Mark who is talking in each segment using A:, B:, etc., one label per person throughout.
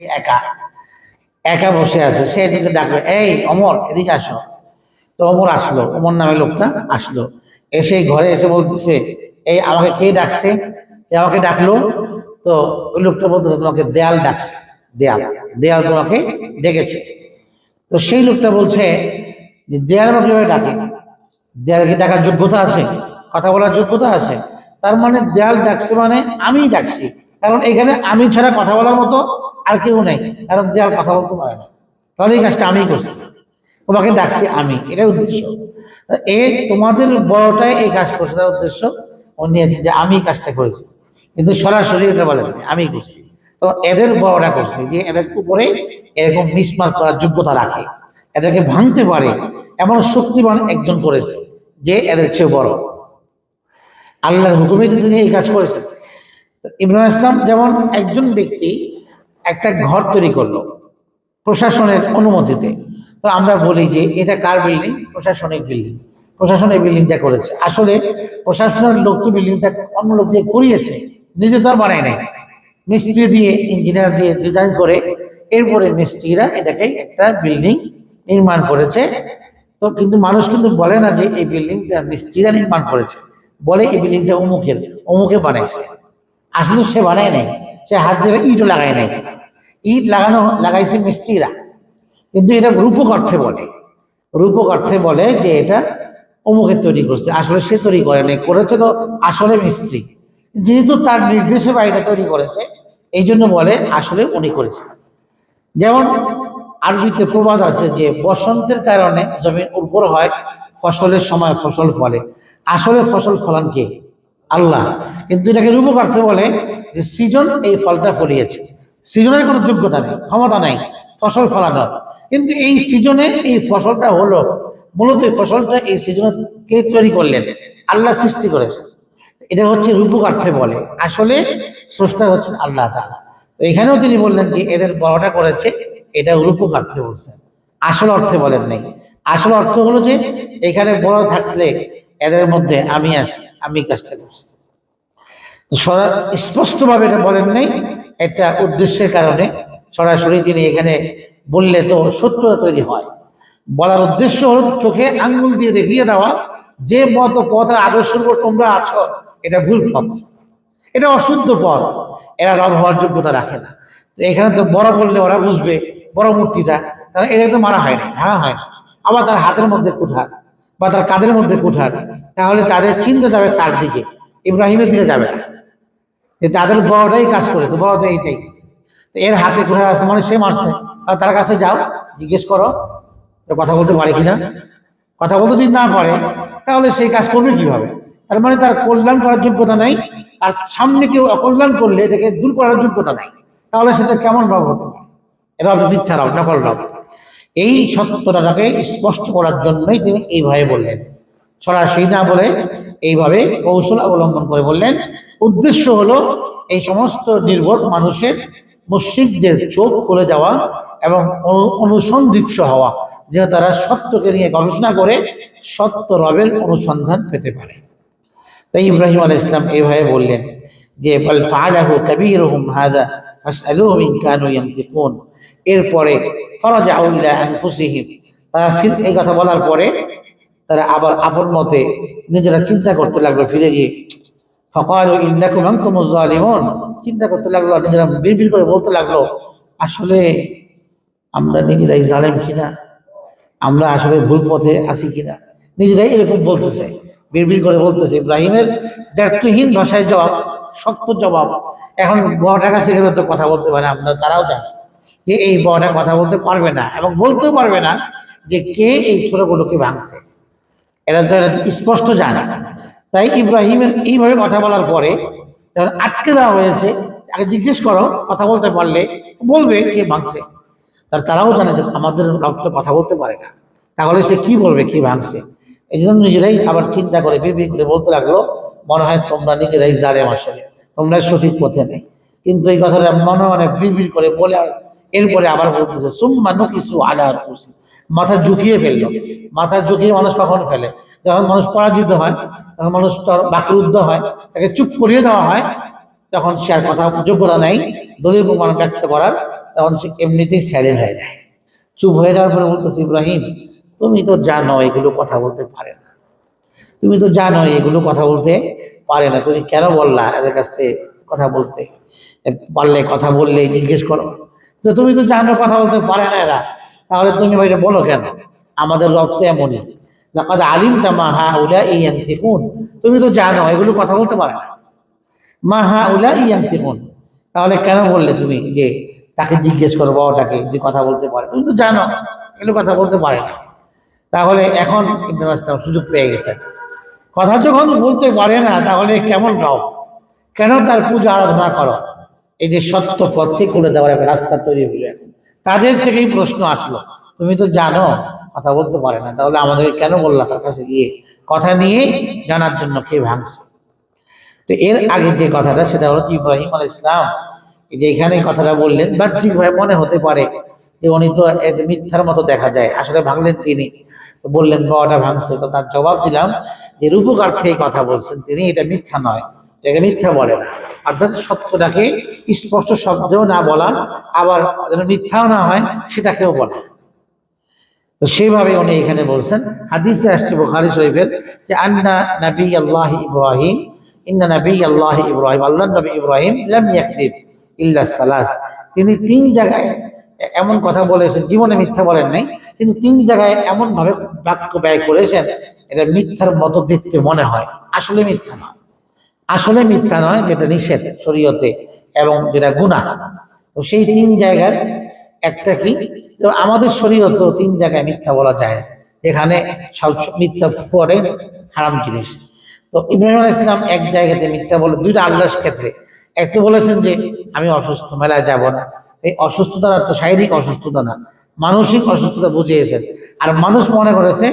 A: একা। একা বসে আছে। সে এদিকে ডাকলো এই, অমর, এদিকে আসো। তো অমর আসলো। অমর নামে লোকটা আসলো। এসে ঘরে এসে বলতেছে, এই, আমাকে কে ডাকছে? কে আমাকে ডাকলো। তো ওই লোকটা বলতেছে, তোমাকে দেয়াল ডাকছে, দেয়াল দেয়াল তোমাকে ডেকেছে। তো সেই লোকটা বলছে, যে দেয়াল আমাকে কীভাবে ডাকে। দেয়ালকে ডাকার যোগ্যতা আছে? কথা বলার যোগ্যতা আছে? তার মানে দেয়াল ডাকছে মানে আমি ডাকছি। কারণ এখানে আমি ছাড়া কথা বলার মতো আর কেউ নেই। কারণ দেয়াল কথা বলতে পারে না। তাহলে এই কাজটা আমি করছি। তোমাকে ডাকছি আমি। এটাই উদ্দেশ্য। এ তোমাদের বড়টাই এই কাজ করছে। তার উদ্দেশ্য ও নিয়েছে যে আমি কাজটা করেছি। কিন্তু সরাসরি এটা বলেন আমি করছি। তো এদের বড়টা করছে যে এদের উপরে এরকম মিসমার করার যোগ্যতা রাখে। এদেরকে ভাঙতে পারে। এমন শক্তিবান একজন করেছে যে এদের চেয়ে বড়। আল্লাহর হুকুমে তিনি এই কাজ করেছেন। ইব্রাহিম ইসলাম যেমন একজন ব্যক্তি একটা ঘর তৈরি করল প্রশাসনের অনুমতিতে। তো আমরা বলি যে, এটা কার বিল্ডিং প্রশাসনিক বিল্ডিং প্রশাসনিক বিল্ডিংটা করেছে। আসলে প্রশাসনের লোক তো বিল্ডিংটা অন্য লোক দিয়ে করিয়েছে, নিজে তো আর বানায় নাই। মিস্ত্রি দিয়ে ইঞ্জিনিয়ার দিয়ে ডিজাইন করে, এরপরে মিস্ত্রিরা এটাকে একটা বিল্ডিং নির্মাণ করেছে। তো কিন্তু মানুষ কিন্তু বলে না যে, এই বিল্ডিংটা মিস্ত্রিরা নির্মাণ করেছে। বলে এই বিল্ডিংটা অমুকের, অমুকে বানাইছে। আসলে সে বানায় নাই। সে হাত ধরে ইটও লাগায় নাই। ইট লাগানো, লাগাইছে মিস্ত্রিরা। কিন্তু এটা রূপক অর্থে বলে। রূপক অর্থে বলে যে এটা অমুকের তৈরি করছে। আসলে সে তৈরি করে নাই, করেছে তো আসলে মিস্ত্রি। যেহেতু তার নির্দেশে বাড়িটা তৈরি করেছে, এই জন্য বলে আসলে উনি করেছে। যেমন আরবিতে প্রবাদ আছে যে, বসন্তের কারণে জমিন উর্বর হয়, ফসলের সময় ফসল ফলে। আসলে ফসল ফলান কে? আল্লাহ। কিন্তু এটাকে রূপকার্থে বলে যে সৃজন এই ফলটা ফলিয়েছে। সৃজনের কোনো যোগ্যতা নেই, ক্ষমতা নেই, ফসল ফলানোর। কিন্তু এই সৃজনে এই ফসলটা হলো, মূলত এই ফসলটা এই সৃজনে কে তৈরি করলেন? আল্লাহ সৃষ্টি করেছে এটা হচ্ছে রূপকার্থে বলে। আসলে স্রষ্টা হচ্ছেন আল্লাহ তাআলা। তো এখানেও তিনি বললেন যে এদের বড়টা করেছে, এটা রূপকার্থে বলছেন। আসল অর্থে বলেন নাই। আসল অর্থ হলো যে এখানে বড় থাকলে এদের মধ্যে আমি আছি, আমি কাজটা করছি। সরা- স্পষ্টভাবে এটা বলেন নাই, একটা উদ্দেশ্যের কারণে সরাসরি তিনি এখানে বললে তো সত্যতা তৈরি হয়। বলার উদ্দেশ্য হল চোখে আঙ্গুল দিয়ে দেখিয়ে দেওয়া, যে মত পথের আদর্শের উপর তোমরা আছো, এটা ভুল পথ। এটা অশুদ্ধ পথ, এরা রব হওয়ার যোগ্যতা রাখে না। তো এখানে তো বড় বললে ওরা বুঝবে, বড় মূর্তিটা কারণ এদের তো মারা হয় না হ্যাঁ হয় না আবার তার হাতের মধ্যে কুঠার। বা তার কাদের মধ্যে কুঠার, তাহলে তাদের চিন্তা যাবে তার দিকে? ইব্রাহিমের দিকে যাবে যে তাদের বড়টাই কাজ করে তো বড়টা এইটাই। এর হাতে কুঠার আসতে মানে সে মারছে। তার কাছে যাও, জিজ্ঞেস করো কথা বলতে পারে কিনা? কথা বলতে যদি না পারে, তাহলে সেই কাজ করবে কীভাবে? তার মানে তার কল্যাণ করার যোগ্যতা নাই, আর সামনে কেউ অকল্যাণ করলে এটাকে দূর করার যোগ্যতা নাই। তাহলে সেটা কেমন রব হতে পারে? রব মিথ্যা রব নকল রব এই সত্যটাকে স্পষ্ট করার জন্যই তিনি এইভাবে বললেন। সরাসরি না বলে এইভাবে কৌশল অবলম্বন করে বললেন। উদ্দেশ্য হলো এই সমস্ত নির্বোধ মানুষের মুশ্রিকদের চোখ খুলে যাওয়া এবং অনু- অনুসন্ধিৎস হওয়া, যেন তারা সত্যকে নিয়ে গবেষণা করে সত্য রবের অনুসন্ধান পেতে পারে। তাই ইব্রাহিম আলাইহিস ইসলাম এইভাবে বললেন যে কাবীরুহুম হাদা ফাসআলুহুম ইন কানু ইয়ানতিকুন। এরপরে ফারাজাউ ইলা আনফুসিহিম, তারা ফির এই কথা বলার পরে তারা আবার আপন মতে নিজেরা চিন্তা করতে লাগল, ফিরে গিয়ে। ফকালু আনতুমুজ চিন্তা করতে লাগল নিজেরা বিড়বিড় করে বলতে লাগল, আসলে আমরা নিজেরাই জালেম কিনা? আমরা আসলে ভুল পথে আছি কিনা? নিজেরাই এরকম বলতেছে, বিড়বিড় করে বলতেছে। ইব্রাহিমের দায়িত্বহীন ভাষায় জবাব, শক্ত জবাব। এখন বড়টার কাছে গেলে তো কথা বলতে পারে, আমরা তারাও জানে। যে এই বড়টা কথা বলতে পারবে না এবং বলতেও পারবে না যে কে এই ছোটগুলোকে ভাঙছে। এরা তো এরা স্পষ্ট জানে। তাই ইব্রাহিমের এইভাবে কথা বলার পরে যখন আটকে দেওয়া হয়েছে আগে জিজ্ঞেস করো, কথা বলতে পারলে বলবে কে ভাঙছে। তার তারাও জানে যে আমাদের রক্ত কথা বলতে পারে না। তাহলে সে কি বলবে, কে ভাঙছে? এই জন্য নিজেরাই আবার চিন্তা করে বিবি করে বলতে লাগল, মনে হয় তোমরা নিজেরাই জালে আসলে, তোমরা সঠিক পথে নেই। কিন্তু এই কথাটা মনে মনে বিড়বিড় করে বলে এরপরে আবার বলতেছে, সুম্মা নকিসু আলা রুসি মাথা ঝুঁকিয়ে ফেলল। মাথা ঝুঁকিয়ে মানুষ কখন ফেলে? যখন মানুষ পরাজিত হয় তখন মানুষ বাকরুদ্ধ হয়, তাকে চুপ করিয়ে দেওয়া হয়, তখন সে আর কথা, যোগ্যতা নেই, দলীয় প্রমাণ ব্যক্ত করার, তখন সে এমনিতেই স্যালেন হয়ে যায়। চুপ হয়ে যাওয়ার পরে বলতেছে, ইব্রাহিম, তুমি তো জানো এগুলো কথা বলতে পারে না। তুমি তো জানো এগুলো কথা বলতে পারে না। তুমি কেন বললা এদের কাছ থেকে কথা বলতে? পারলে কথা বললে জিজ্ঞেস করো। তো তুমি তো জানো কথা বলতে পারে না এরা, তাহলে তুমি এটা বলো কেন? আমাদের রব তো এমনই। লাকাদ আলিম মা হা উলা ইয়ান থিকুন তুমি তো জানো, এগুলো কথা বলতে পারে না। মা হা উলা ইয়ান থিকুন তাহলে কেন বললে তুমি যে তাকে জিজ্ঞেস করো, বাবাটাকে যে কথা বলতে পারে? তুমি তো জানো, এগুলো কথা বলতে পারে না। তাহলে এখন ইবনে ইসলাম সুযোগ পেয়ে গেছে। কথা যখন বলতে পারে না, তাহলে কেমন রব? কেন তার পূজা আরাধনা করো? এই যে সত্য পথে করে দেওয়ার একটা রাস্তা তৈরি হইল এখন। তাদের থেকেই প্রশ্ন আসলো, তুমি তো জানো, কথা বলতে পারে না, তাহলে আমাদের কেন বললা তার কাছে গিয়ে? কথা নিয়ে জানার জন্য কে ভাঙছে? তো এর আগে যে কথাটা, সেটা হলো ইব্রাহিম আল ইসলাম যে এখানে কথাটা বললেন, বাহ্যিকভাবে মনে হতে পারে যে উনি তো মিথ্যার মতো দেখা যায়, আসলে ভাঙলেন তিনি। বললেন বাবাটা ভাঙছে। তো তার জবাব দিলাম যে রূপকার্থে কথা বলছেন তিনি, এটা মিথ্যা নয়। এটা মিথ্যা বলে অর্থাৎ সত্যটাকে স্পষ্ট শব্দেও না বলা, আবার যেন মিথ্যাও না হয়, সেটাকেও বলা। তো সেইভাবে উনি এখানে বলছেন। হাদিসে আসছে বুখারী শরীফের যে, আন্না নবী আল্লাহ ইব্রাহিম, ইন্না নবী আল্লাহ ইব্রাহিম আল্লাহ নবী ইব্রাহিম লাম ইয়াকদিব ইল্লা সালাস। তিনি তিন জায়গায় এমন কথা বলেছেন, জীবনে মিথ্যা বলেন নাই কিন্তু তিন জায়গায় এমন ভাবে বাক্য ব্যয় করেছেন, এটা মিথ্যার মতো দেখতে মনে হয়। আসলে মিথ্যা নয় আসলে মিথ্যা নয়, যেটা নিষেধ শরীয়তে এবং যেটা গুনাহ। তো সেই তিন জায়গার একটা কি? আমাদের শরীয়ত তিন জায়গায় মিথ্যা বলা যায়। যেখানে মিথ্যা পরে হারাম জিনিস। তো ইব্রাহিম ইসলাম এক জায়গাতে মিথ্যা বলে, দুইটা আল্লাহর ক্ষেত্রে। একটা বলেছেন যে, আমি অসুস্থ, মেলায় যাব না। এই অসুস্থতার তো শারীরিক অসুস্থতা না, মানসিক অসুস্থতা বুঝিয়েছেন। আর মানুষ মনে করেছে,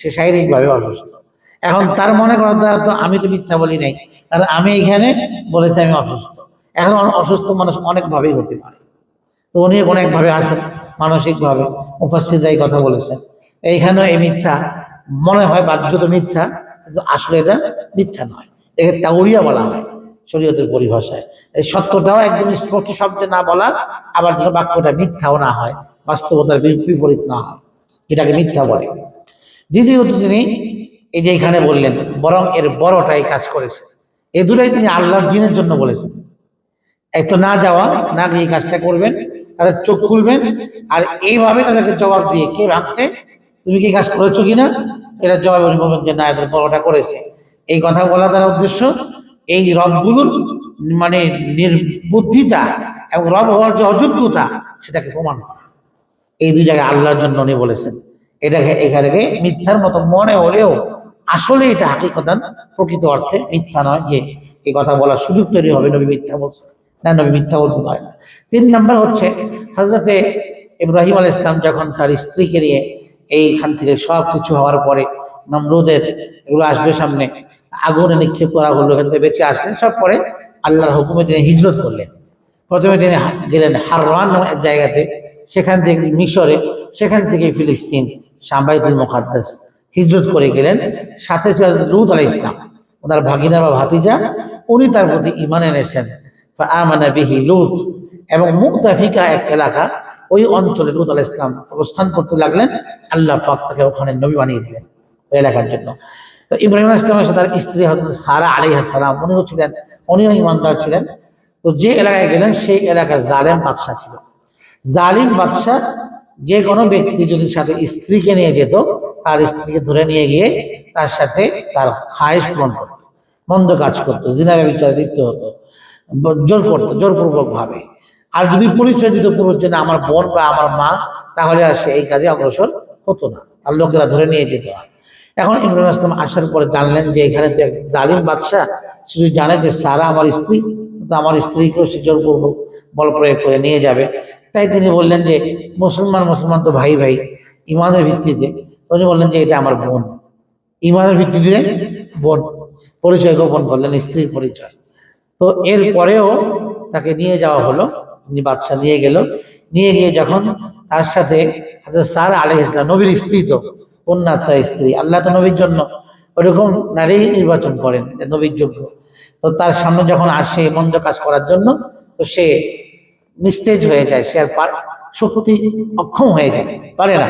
A: সে শারীরিকভাবে অসুস্থ। এখন তার মনে করার দ্বারা তো আমি তো মিথ্যা বলি নাই। কারণ আমি এখানে বলেছি আমি অসুস্থ। এখন অসুস্থ মানুষ অনেকভাবেই হতে পারে। তো উনি অনেকভাবে আসেন, মানসিকভাবে এই কথা বলেছেন। এইখানে এই মিথ্যা, মনে হয় বাহ্যত মিথ্যা, কিন্তু আসলে এটা মিথ্যা নয়। একে তাউরিয়া বলা হয় শরীয়তের পরিভাষায়। এই সত্যটাও একদম স্পষ্ট শব্দে না বলা, আবার যেন বাক্যটা মিথ্যাও না হয়, বাস্তবতার বিপরীত না হয়, যেটাকে মিথ্যা বলে। দ্বিতীয়ত তিনি এই যে এখানে বললেন, বরং এর বড়টাই কাজ করেছে। এই দুটাই তিনি আল্লাহর দিনের জন্য বলেছেন। এক তো না যাওয়া, না গিয়ে কাজটা করবেন, তাদের চোখ খুলবেন, আর এইভাবে তাদেরকে জবাব দিয়ে কে ভাঙছে তুমি কি কাজ করেছ কিনা? এটা জবাব উনি বলবেন যে, না, এদের বড়টা করেছে। এই কথা বলা তার উদ্দেশ্য, এই রবগুলোর মানে নির্বুদ্ধিতা এবং রব হওয়ার যে অযোগ্যতা, সেটাকে প্রমাণ করা। এই দুই জায়গায় আল্লাহর জন্য উনি বলেছেন। এটাকে, এখানে মিথ্যার মতো মনে হলেও আসলে এটা হাকিকতান, প্রকৃত অর্থে মিথ্যা নয় যে এই কথা বলার সুযোগ তৈরি হবে, নবী মিথ্যা বলছে না, নবী মিথ্যা বলতে পারে না। তিন নম্বর হচ্ছে হজরতে ইব্রাহিম আল ইসলাম যখন তার স্ত্রীকে নিয়ে এইখান থেকে সব কিছু হওয়ার পরে নমরুদের এগুলো আসবে সামনে, আগুনে নিক্ষেপ করা হলো, এখান থেকে বেঁচে আসলেন, সব পরে আল্লাহর হুকুমে তিনি হিজরত করলেন। প্রথমে তিনি গেলেন হারওয়ান জায়গাতে, সেখান থেকে মিশরে, সেখান থেকে ফিলিস্তিন সাম্বাইতুল মুখাদ্দাস হিজরত করে গেলেন। সাথে ছিলেন লুত আলাই ইসলাম ওনার ভাগিনা বা ভাতিজা, উনি তার প্রতি ইমান এনেছেন। আমানা বিহি লুত। এবং মুক্তাফিকা এক এলাকা, ওই অঞ্চলে লুত আলাই ইসলাম অবস্থান করতে লাগলেন। আল্লাহ পাক তাকে ওখানে নবী বানিয়ে দিলেন ওই এলাকার জন্য। তো ইব্রাহিম ইসলামের সাথে তার স্ত্রী হয়তো সারা আলাইহা সালাম, উনিও ছিলেন, উনিও ইমানদার ছিলেন। তো যে এলাকায় গেলেন, সেই এলাকার জালেম বাদশাহ ছিল। জালিম বাদশাহ যে কোনো ব্যক্তি যদি সাথে স্ত্রীকে নিয়ে যেত তার স্ত্রীকে ধরে নিয়ে গিয়ে তার সাথে তার খায়েশ পূরণ করতো। মন্দ কাজ করতো জিনাবে বিচারে লিপ্ত হতো জোর করতো জোরপূর্বক ভাবে আর যদি পরিচয় দিত যে আমার বোন বা আমার মা, তাহলে আর সে এই কাজে অগ্রসর হতো না। আর লোকেরা ধরে নিয়ে যেত এখন ইমরান আসলাম আসার পরে জানলেন যে এখানে তো এক জালিম বাদশাহ, সে যদি জানে যে সারা আমার স্ত্রী, তো আমার স্ত্রীকেও সে জোরপূর্বক বল প্রয়োগ করে নিয়ে যাবে। তাই তিনি বললেন যে, মুসলমান মুসলমান তো ভাই ভাই, ইমানের ভিত্তিতে উনি বললেন যে এটা আমার বোন। ইমানের ভিত্তিতে বোন পরিচয় গোপন করলেন স্ত্রীর পরিচয়। তো এর পরেও তাকে নিয়ে যাওয়া হলো। তিনি বাচ্চা নিয়ে গেল। নিয়ে গিয়ে যখন তার সাথে সার আলহ ইসলাম নবীর স্ত্রী তো কন্যা তার স্ত্রী। আল্লাহ তো নবীর জন্য ওরকম নারী নির্বাচন করেন নবীর যোগ্য। তো তার সামনে যখন আসে মন্দ কাজ করার জন্য, তো সে নিস্তেজ হয়ে যায়, সে আর শক্তি অক্ষম হয়ে যায়, পারে না।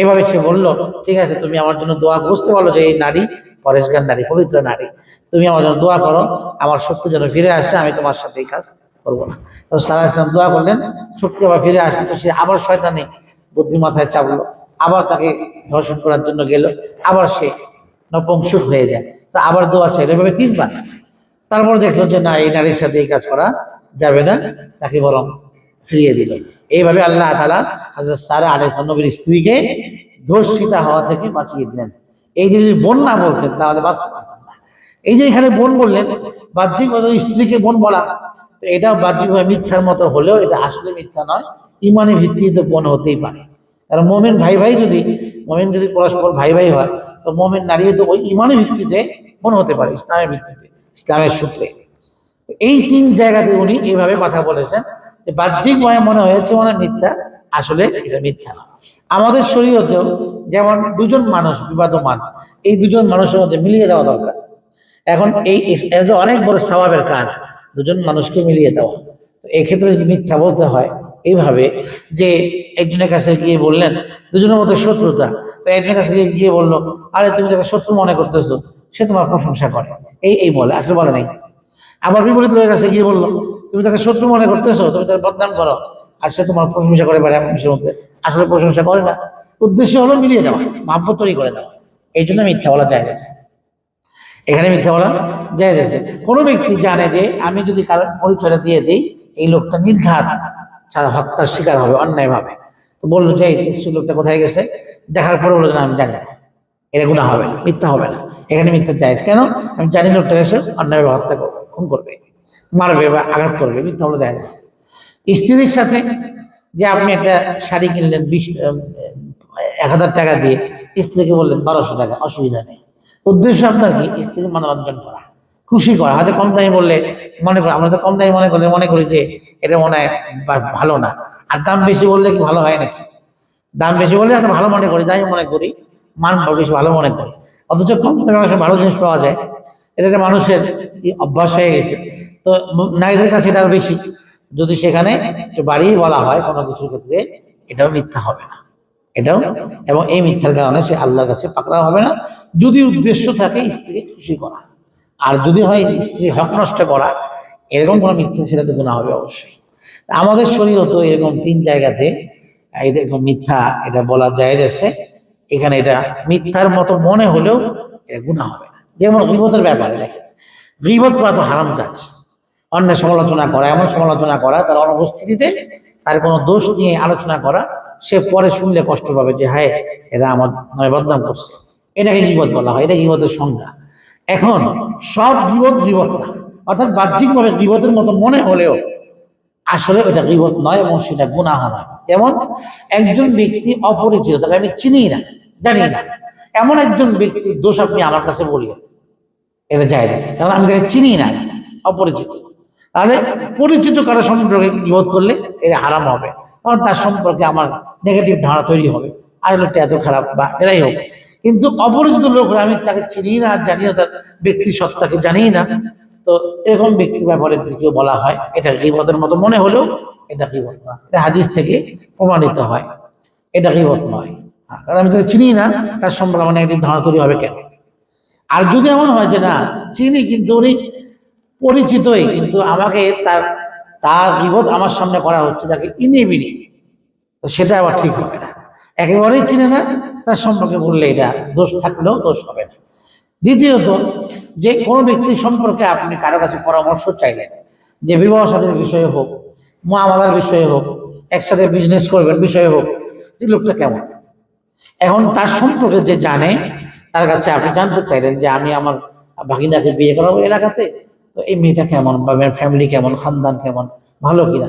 A: এভাবে সে বলল, ঠিক আছে, তুমি আমার জন্য দোয়া বুঝতে পারল যে এই নারী পরেশগার নারী, পবিত্র নারী। তুমি আমার জন্য দোয়া করো, আমার শক্তি যেন ফিরে আসে, আমি তোমার সাথে এই কাজ করব না। তো সারা ইসলাম দোয়া করলেন, শক্তি আবার ফিরে আসলে, তো সে আবার শয়তানি বুদ্ধি মাথায় চাপলো, আবার তাকে ধর্ষণ করার জন্য গেল, আবার সে নপংসুক হয়ে যায়। তো আবার দোয়া চাইলো, এভাবে তিনবার। তারপর দেখল যে না, এই নারীর সাথে এই কাজ করা যাবে না, তাকে বরং ফিরিয়ে দিল। এইভাবে আল্লাহ তালা হাজরত সারা আলী নবীর স্ত্রীকে ধর্ষিতা হওয়া থেকে বাঁচিয়ে দিলেন। এই যদি বোন না বলতেন, তাহলে বাঁচতে পারতেন না। এই যে এখানে বোন বললেন, বাহ্যিক স্ত্রীকে বোন বলা, তো এটা বাহ্যিকভাবে মিথ্যার মতো হলেও এটা আসলে মিথ্যা নয়, ইমানের ভিত্তিতে বোন হতেই পারে। কারণ মোমেন ভাই ভাই যদি, মোমেন যদি পরস্পর ভাই ভাই হয়, তো মোমেন নারী তো ওই ইমানের ভিত্তিতে বোন হতে পারে, ইসলামের ভিত্তিতে, ইসলামের সূত্রে। এই তিন জায়গাতে উনি এইভাবে কথা বলেছেন, যে বাহ্যিকভাবে মনে হয়েছে মনে মিথ্যা আসলে এটা মিথ্যা। আমাদের শরীয়তেও যেমন দুজন মানুষ বিবাদমান, এই দুজন মানুষের মধ্যে মিলিয়ে দেওয়া দরকার। এখন এই অনেক বড় স্বভাবের কাজ, দুজন মানুষকে মিলিয়ে দেওয়া। এক্ষেত্রে যদি মিথ্যা বলতে হয়, এইভাবে যে একজনের কাছে গিয়ে বললেন, দুজনের মধ্যে শত্রুতা, তো একজনের কাছে গিয়ে গিয়ে বলল, আরে তুমি যাকে শত্রু মনে করতেছো, সে তোমার প্রশংসা করে। এই এই বলে, আসলে বলে নাই। আবার বিপরীত লোকের কাছে গিয়ে বলল, তুমি তাকে শত্রু মনে করতেছো, তুমি তার বদনাম করো। আর সে তোমার প্রশংসা করে পারে এমন কিছুর মধ্যে। আসলে প্রশংসা করে না। উদ্দেশ্য হলো মিলিয়ে দেওয়া মাহ্বত তৈরি করে দেওয়া। এই জন্য মিথ্যা বলা যায় গেছে এখানে মিথ্যা বলা যায় গেছে কোনো ব্যক্তি জানে যে আমি যদি কারও পরিচয়টা দিয়ে দিই, এই লোকটা নির্ঘাত হত্যার শিকার হবে অন্যায়ভাবে তো বলল যে, এই লোকটা কোথায় গেছে? দেখার পরে বলল না, আমি জানি না। এটা গুণা হবে মিথ্যা হবে না। এখানে মিথ্যা চাইছে কেন? আমি জানি লোকটা এসে অন্যায়ভাবে হত্যা করবে, খুন করবে, মারবে বা আঘাত করবে, মিথ্যা বলে দেখা যাচ্ছে স্ত্রীর সাথে যে আপনি একটা শাড়ি কিনলেন বিশ এক হাজার টাকা দিয়ে, স্ত্রীকে বললেন বারোশো টাকা, অসুবিধা নেই। উদ্দেশ্য আপনার কি? স্ত্রীর মনোরঞ্জন করা, খুশি করা। হয়তো কম দামি বললে মনে করি, আমরা তো কম দামি মনে করলে মনে করি যে এটা মনে হয় ভালো না। আর দাম বেশি বললে কি ভালো হয় নাকি? দাম বেশি বললে একটা ভালো মনে করি, দামি মনে করি, মান বেশি ভালো মনে করি। অথচ কম দামে মানুষের ভালো জিনিস পাওয়া যায়। এটা মানুষের অভ্যাস হয়ে গেছে। তো নারীদের কাছে এটা বেশি। যদি সেখানে একটু বাড়িয়ে বলা হয় কোনো কিছুর ক্ষেত্রে, এটাও মিথ্যা হবে না। এটাও, এবং এই মিথ্যার কারণে সে আল্লাহর কাছে পাকড়া হবে না। যদি উদ্দেশ্য থাকে স্ত্রীকে খুশি করা। আর যদি হয় স্ত্রী হক নষ্ট করা, এরকম কোনো মিথ্যা সেটাতে গুণা হবে অবশ্যই। আমাদের শরীরত এরকম তিন জায়গাতে, এরকম মিথ্যা এটা বলা যায় যাচ্ছে এখানে এটা মিথ্যার মতো মনে হলেও এটা গুণা হবে না। যেমন গিবতের ব্যাপারে দেখেন। গিবত করা তো হারাম কাজ। অন্যের সমালোচনা করা, এমন সমালোচনা করা, তার অনুপস্থিতিতে তার কোনো দোষ নিয়ে আলোচনা করা, সে পরে শুনলে কষ্ট পাবে যে, হায়, এরা আমার নামে বদনাম করছে। এটাকে বিপদ বলা হয় এটা বিপদের সংজ্ঞা। এখন, সব বিপদ গিবত না অর্থাৎ বাহ্যিকভাবে বিপদের মতো মনে হলেও আসলে ওটা বিপদ নয় এবং সেটা গুনাহ নয়। যেমন, একজন ব্যক্তি অপরিচিত, তাকে আমি চিনি না, জানি না, এমন একজন ব্যক্তির দোষ আপনি আমার কাছে বলিয়েন এটা যায় কারণ আমি তাকে চিনি না, অপরিচিত। তাহলে পরিচিত কারও সম্পর্কে বিবোধ করলে এটা হারাম হবে। কারণ তার সম্পর্কে আমার নেগেটিভ ধারণা তৈরি হবে। আর লোকটা এত খারাপ বা এরাই হোক। কিন্তু অপরিচিত লোকরা আমি তাকে চিনি না জানি না তার ব্যক্তি সত্তাকে জানি না। তো এরকম ব্যক্তির ব্যাপারে যদি কেউ বলা হয়। এটা গিবতের মতো মনে হলেও এটা গিবত নয় এটা হাদিস থেকে প্রমাণিত হয়। এটা গিবত নয়। হ্যাঁ, কারণ আমি তাকে চিনি না তার সম্পর্কে আমার নেগেটিভ ধারণা তৈরি হবে কেন? আর যদি এমন হয় যে না চিনি কিন্তু উনি পরিচিতই, কিন্তু আমাকে তার তার বিপদ আমার সামনে করা হচ্ছে তাকে ইনি বিনি তো সেটা আবার ঠিক হবে না। একেবারেই চিনে না, তার সম্পর্কে বললে এটা দোষ থাকলেও দোষ হবে না। দ্বিতীয়ত, যে কোনো ব্যক্তি সম্পর্কে আপনি কারও কাছে পরামর্শ চাইলেন, যে বিবাহ সাথীর বিষয়ে হোক মহামালার বিষয়ে হোক, একসাথে বিজনেস করবেন বিষয়ে হোক, যে লোকটা কেমন? এখন তার সম্পর্কে যে জানে, তার কাছে আপনি জানতে চাইলেন যে আমি আমার ভাগিনাকে বিয়ে করাবো এলাকাতে তো এই মেয়েটা কেমন? বা ফ্যামিলি কেমন? খানদান কেমন? ভালো কিনা?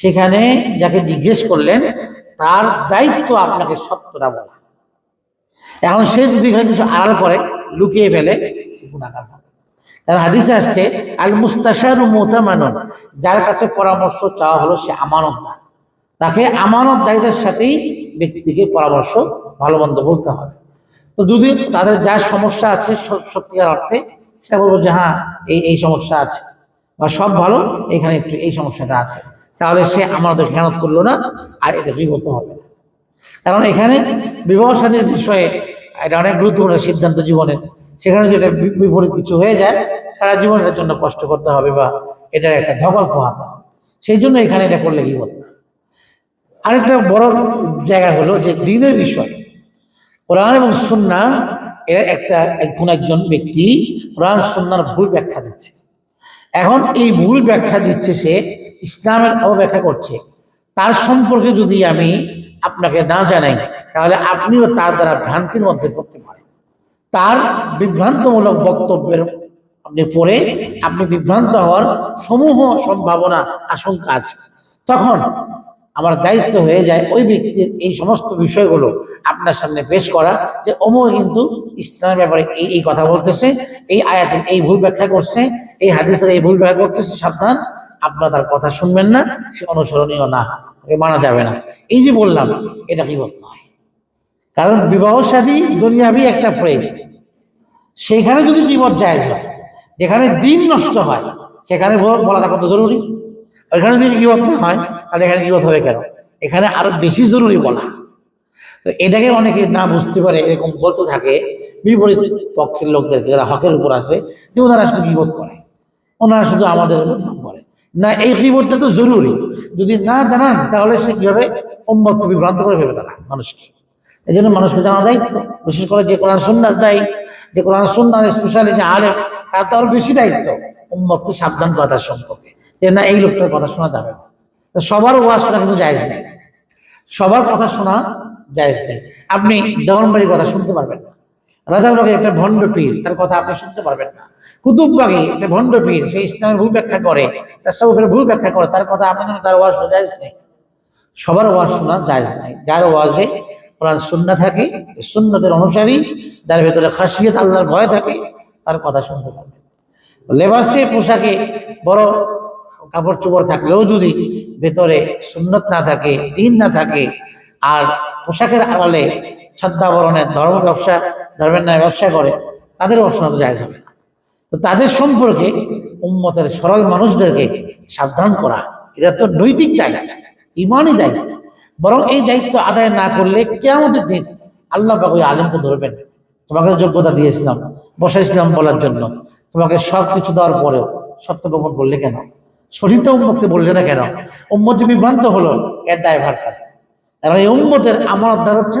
A: সেখানে যাকে জিজ্ঞেস করলেন, তার দায়িত্ব আপনাকে সত্যটা বলা। এখন সে যদি এখানে কিছু আড়াল করে, লুকিয়ে ফেলে হবে। কারণ হাদিসে আসছে আল মুস্তাশার মোতামানন, যার কাছে পরামর্শ চাওয়া হলো সে আমানতদার। তাকে আমানত দায়ীদের সাথেই ব্যক্তিকে পরামর্শ ভালো মন্দ বলতে হবে। তো দুদিন তাদের যা সমস্যা আছে সত্যিকার অর্থে সেটা বলব যে হ্যাঁ এই এই সমস্যা আছে। বা সব ভালো, এখানে একটু এই সমস্যাটা আছে। তাহলে সে আমাদের খেয়ানত করল না, আর এটা বিগত হবে না। কারণ এখানে বিবাহ বিষয়ে এটা অনেক গুরুত্বপূর্ণ সিদ্ধান্ত জীবনে সেখানে বি- বিপরীত কিছু হয়ে যায়, সারা জীবনের জন্য কষ্ট করতে হবে বা এটার একটা ধকল পোহাতে হবে। সেই জন্য এখানে এটা করলে কি বলতে আরেকটা বড় জায়গা হলো যে দিনের বিষয়। কোরআন এবং সুন্না এর একটা কোন একজন ব্যক্তি কোরআন সুন্নার ভুল ব্যাখ্যা দিচ্ছে। এখন এই ভুল ব্যাখ্যা দিচ্ছে সে, ইসলামের অব্যাখ্যা করছে। তার সম্পর্কে যদি আমি আপনাকে না জানাই, তাহলে আপনিও তার দ্বারা ভ্রান্তির মধ্যে পড়তে পারেন। তার বিভ্রান্তমূলক বক্তব্যের আপনি পড়ে আপনি বিভ্রান্ত হওয়ার সমূহ সম্ভাবনা, আশঙ্কা আছে। তখন আমার দায়িত্ব হয়ে যায় ওই ব্যক্তির এই সমস্ত বিষয়গুলো আপনার সামনে পেশ করা যে অমুক কিন্তু ইসলামের ব্যাপারে এই এই কথা বলতেছে, এই আয়াতে এই ভুল ব্যাখ্যা করছে, এই হাদিসের এই ভুল ব্যাখ্যা করতেছে, সাবধান, আপনার তার কথা শুনবেন না, সে অনুসরণীয় না মানা যাবে না। এই যে বললাম, এটা কি নয়। কারণ বিবাহ সাদী দুনিয়াবি একটা প্রেম। সেখানে যদি বিপদ যায় যেখানে দিন নষ্ট হয়, সেখানে বলাটা কত জরুরি? ওইখানে যদি বিপদ না হয়, তাহলে এখানে বিপদ হবে কেন? এখানে আরও বেশি জরুরি বলা। তো এটাকে অনেকে না বুঝতে পারে, এরকম বলতে থাকে। বিপরীত পক্ষের লোকদেরকে, যারা হকের উপর আছে, যে ওনারা শুধু বিপদ করে? ওনারা শুধু আমাদের বদনাম করে। না, এই বিপদটা তো জরুরি। যদি না জানান, তাহলে সে কীভাবে উন্মত বিভ্রান্ত করে ফেলবে তারা, মানুষকে? এই জন্য মানুষকে জানা দায়িত্ব বিশেষ করে যে কোরআন সুন্নার দায়ী, যে কোরআন সুন্নার স্পেশালি যে আলেম, তার তো আরও বেশি দায়িত্ব, উম্মতকে সাবধান করা তার সম্পর্কে। যে না, এই লোকটার কথা শোনা যাবে না। সবার ওয়াজ শোনা কিন্তু জায়েজ নেই। সবার কথা শোনা জায়েজ নেই। আপনি দেওয়ানবাড়ির কথা শুনতে পারবেন না। রাজারবাগে একটা ভণ্ড পীর, তার কথা আপনি শুনতে পারবেন না। কুতুববাগে একটা ভণ্ড পীর সেই ইসলামের ভুল ব্যাখ্যা করে তার সৌফের ভুল ব্যাখ্যা করে, তার কথা আপনি তার ওয়াজ শোনা জায়েজ নেই। সবার ওয়াজ শোনা জায়েজ নাই। যার ওয়াজে কোরআন সুন্না থাকে সুন্নতের অনুসারী, যার ভেতরে খাসিয়ত, আল্লাহর ভয় থাকে, তার কথা শুনতে পারবে লেবাসে পোশাকে বড় কাপড় চোপড় থাকলেও যদি ভেতরে সুন্নত না থাকে, দিন না থাকে, আর পোশাকের আড়ালে ছদ্মাবরণের ধর্ম ব্যবসা, ধর্মের ন্যায় ব্যবসা করে তাদের শোনা তো যায় যাবে না। তো তাদের সম্পর্কে উম্মতের সরল মানুষদেরকে সাবধান করা, এটা তো নৈতিক দায়িত্ব, ইমানই দায়িত্ব। বরং এই দায়িত্ব আদায় না করলে কেমতের দিন আল্লাহ ওই আলেমকে ধরবেন। তোমাকে যোগ্যতা দিয়েছিলাম, বসাইছিলাম বলার জন্য। তোমাকে সব কিছু দেওয়ার পরেও সত্য গোপন করলে কেন? সঠিকটা উন্মুক্তি বললে না কেন? উম্মত যে বিভ্রান্ত হলো, এর দায়ভার কার? কারণ এই উম্মতের আমানতদার হচ্ছে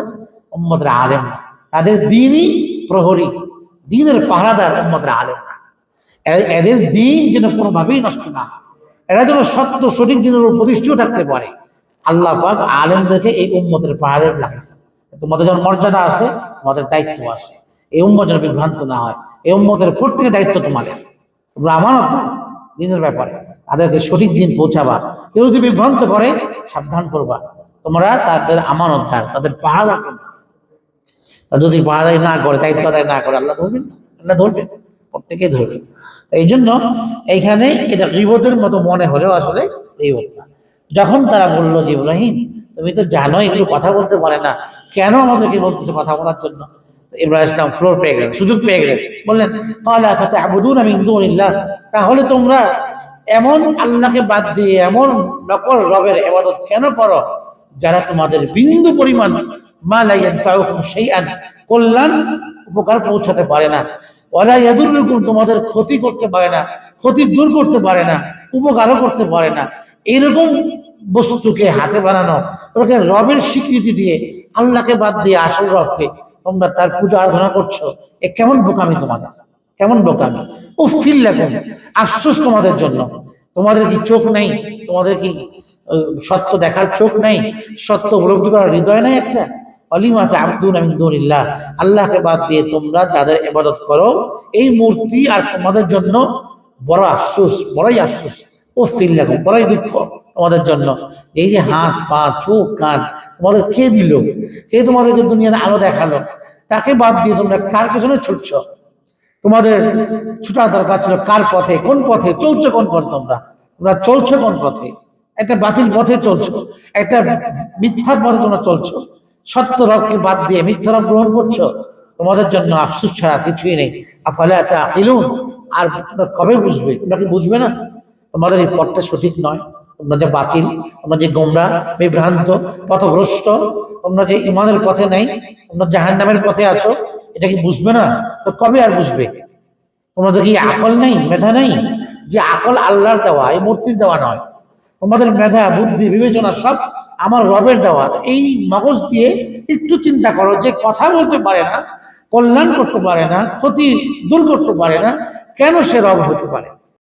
A: উম্মতের আলেম। না। তাদের দিনই প্রহরী, দিনের পাহারাদার উম্মতের আলেম না। এদের দিন যেন কোনোভাবেই নষ্ট না। এরা যেন সত্য, সঠিক দিনের উপর প্রতিষ্ঠিত থাকতে পারে। আল্লাহ পাক আলেমদেরকে এই উম্মতের পাহাড়ে লাগিয়েছে তোমাদের যেমন মর্যাদা আছে, তোমাদের দায়িত্ব আছে। এই উম্মত যেন বিভ্রান্ত না হয়। এই উম্মতের প্রত্যেকের দায়িত্ব তোমাদের। তোমরা আমানত দিনের ব্যাপারে। তাদেরকে সঠিক দিন পৌঁছাবা। কেউ যদি বিভ্রান্ত করে, সাবধান করবা। তোমরা তাদের আমানতদার তাদের পাহাড় যদি পাহাড়াই না করে, দায়িত্ব আদায় না করে, আল্লাহ ধরবেন? আল্লাহ ধরবেন। প্রত্যেকে ধরবে। এই জন্য এইখানে এটা গিবতের মতো মনে হলেও আসলে গিবত না। যখন তারা বলল যে, ইব্রাহিম, তুমি তো জানো এগুলো কথা বলতে পারে না। কেন আমাদেরকে বলতেছে কথা বলার জন্য? ইব্রাহিম ইসলাম ফ্লোর পেয়ে গেলেন, সুযোগ পেয়ে গেলেন। বললেন তাহলে তোমরা এমন আল্লাহকে বাদ দিয়ে এমন নকল রবের এবাদত কেন করো যারা তোমাদের বিন্দু পরিমাণ মা লাইয়ান ফাউকুম শাইআন কল্যাণ উপকার পৌঁছাতে পারে না। ওয়ালা ইয়াদুরুকুম তোমাদের ক্ষতি করতে পারে না, ক্ষতি দূর করতে পারে না, উপকারও করতে পারে না। এরকম বস্তুকে হাতে বানানো তোমাকে রবের স্বীকৃতি দিয়ে আল্লাহকে বাদ দিয়ে আসল রবকে তোমরা তার পূজা আরাধনা করছ, এ কেমন বোকামি তোমাদের? কেমন বোকামি? উফিল লাগুন আফসোস তোমাদের জন্য। তোমাদের কি চোখ নেই? তোমাদের কি সত্য দেখার চোখ নেই? সত্য উপলব্ধি করার হৃদয় নেই একটা? অলিমাতে আব্দুল আমিদুল্লাহ আল্লাহকে বাদ দিয়ে তোমরা যাদের ইবাদত করো, এই মূর্তি আর তোমাদের জন্য বড় আফসোস, বড়ই আফসোস ও ফিল লাগুন বড়ই দুঃখ তোমাদের জন্য। এই যে হাত, পা, চোখ, কান, তোমাদের কে দিল? কে তোমাদেরকে দুনিয়ার আলো দেখাল? তাকে বাদ দিয়ে তোমরা কার পেছনে ছুটছ? তোমাদের ছুটার দরকার ছিল কার পথে, কোন পথে, চলছো কোন পথে তোমরা? তোমরা চলছো কোন পথে? একটা বাতিল পথে চলছো, একটা মিথ্যার পথে তোমরা চলছো। সত্য রবকে বাদ দিয়ে মিথ্যা রব গ্রহণ করছ। তোমাদের জন্য আফসোস ছাড়া কিছুই নেই। আফালে এত আকিলুন আর কবে বুঝবে? তোমরা কি বুঝবে না? তোমাদের এই পথটা সঠিক নয়। তোমরা যে বাতিল, তোমরা যে গোমরা, বিভ্রান্ত, পথভ্রষ্ট, তোমরা যে ইমানের পথে নেই, তোমরা জাহান্নামের পথে আছো, এটা কি বুঝবে না? তো কবে আর বুঝবে? তোমাদের কি আকল নেই, মেধা নেই? যে আকল আল্লাহর দেওয়া, এই মূর্তির দেওয়া নয়। তোমাদের মেধা, বুদ্ধি, বিবেচনা সব আমার রবের দেওয়া। এই মগজ দিয়ে একটু চিন্তা করো যে কথা বলতে পারে না, কল্যাণ করতে পারে না, ক্ষতি দূর করতে পারে না, কেন সে রব হতে পারে?